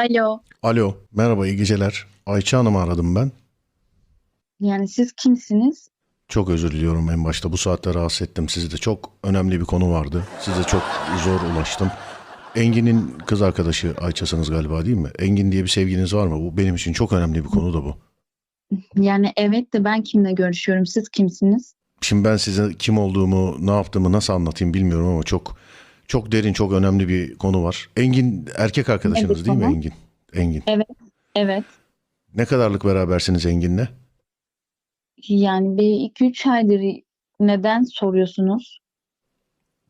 Alo. Alo, merhaba, iyi geceler. Ayça Hanım'ı aradım ben. Yani siz kimsiniz? Çok özür diliyorum en başta. Bu saatte rahatsız ettim sizi de. Çok önemli bir konu vardı. Size çok zor ulaştım. Engin'in kız arkadaşı Ayça'sınız galiba değil mi? Engin diye bir sevginiz var mı? Bu benim için çok önemli bir konu da bu. Yani evet de ben kimle görüşüyorum? Siz kimsiniz? Şimdi ben size kim olduğumu, ne yaptığımı nasıl anlatayım bilmiyorum ama çok çok derin, çok önemli bir konu var. Engin erkek arkadaşınız Evet, değil mi. Engin? Engin. Evet. Ne kadarlık berabersiniz Engin'le? Yani bir iki üç aydır neden soruyorsunuz?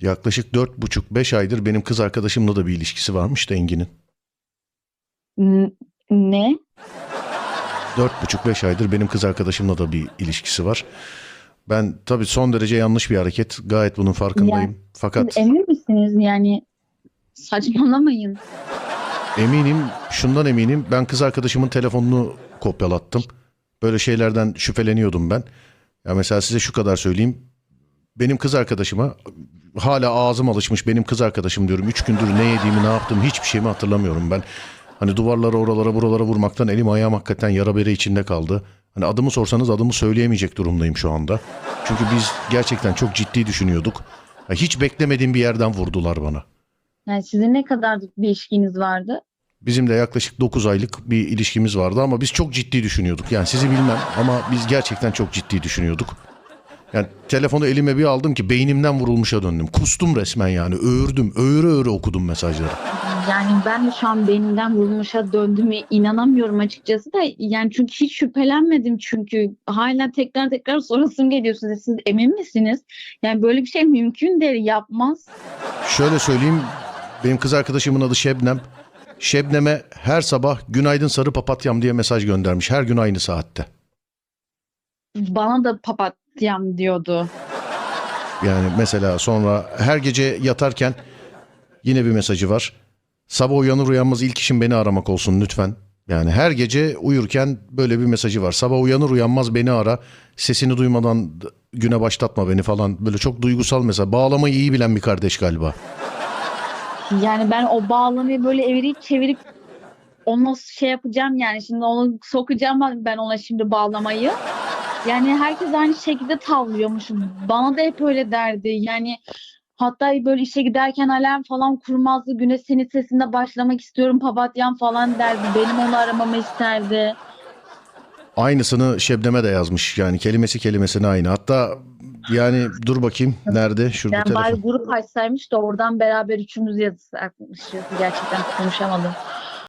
Yaklaşık dört buçuk beş aydır benim kız arkadaşımla da bir ilişkisi varmış da Engin'in. N- ne? Dört buçuk beş aydır benim kız arkadaşımla da bir ilişkisi var. Ben tabii son derece yanlış bir hareket. Gayet bunun farkındayım. Fakat Siz emin misiniz? Yani saçmalamayın. eminim, şundan eminim. Ben kız arkadaşımın telefonunu kopyalattım. Böyle şeylerden şüpheleniyordum ben. Ya mesela size şu kadar söyleyeyim. Benim kız arkadaşıma hala ağzım alışmış benim kız arkadaşım diyorum. Üç gündür ne yediğimi ne yaptığımı hiçbir şeyimi hatırlamıyorum ben. Hani duvarlara oralara buralara vurmaktan elim ayağım hakikaten yara bere içinde kaldı. Hani adımı sorsanız adımı söyleyemeyecek durumdayım şu anda. Çünkü biz gerçekten çok ciddi düşünüyorduk. Ya hiç beklemediğim bir yerden vurdular bana. Yani sizin ne kadarlık bir ilişkiniz vardı? Bizim de yaklaşık 9 aylık bir ilişkimiz vardı ama biz çok ciddi düşünüyorduk. Yani sizi bilmem ama biz gerçekten çok ciddi düşünüyorduk. Yani telefonu elime bir aldım ki beynimden vurulmuşa döndüm. Kustum resmen yani. Öğürdüm. Öğüre öğüre okudum mesajları. Yani ben de şu an benimden vurulmuşa döndüğüme inanamıyorum açıkçası da. Yani çünkü hiç şüphelenmedim çünkü. Hala tekrar tekrar sorasım geliyor size. Siz emin misiniz? Yani böyle bir şey mümkün değil. Yapmaz. Şöyle söyleyeyim. Benim kız arkadaşımın adı Şebnem. Şebnem'e her sabah günaydın sarı papatyam diye mesaj göndermiş. Her gün aynı saatte. Bana da papatyam diyordu. Yani mesela sonra her gece yatarken yine bir mesajı var. Sabah uyanır uyanmaz ilk işin beni aramak olsun lütfen. Yani her gece uyurken böyle bir mesajı var. Sabah uyanır uyanmaz beni ara. Sesini duymadan güne başlatma beni falan. Böyle çok duygusal mesela. Bağlamayı iyi bilen bir kardeş galiba. Yani ben o bağlamayı böyle evirip çevirip onu şey yapacağım yani şimdi onu sokacağım ben ona şimdi bağlamayı. Yani herkes aynı şekilde tavlıyormuş. Bana da hep öyle derdi. Yani hatta böyle işe giderken alarm falan kurmazdı. Güne senin sesinde başlamak istiyorum papatyam falan derdi. Benim onu aramamı isterdi. Aynısını Şebnem'e de yazmış. Yani kelimesi kelimesine aynı. Hatta yani dur bakayım nerede? Şurada Yani telefon. bari grup açsaymış da oradan beraber üçümüz yazışmışız. Gerçekten konuşamadım.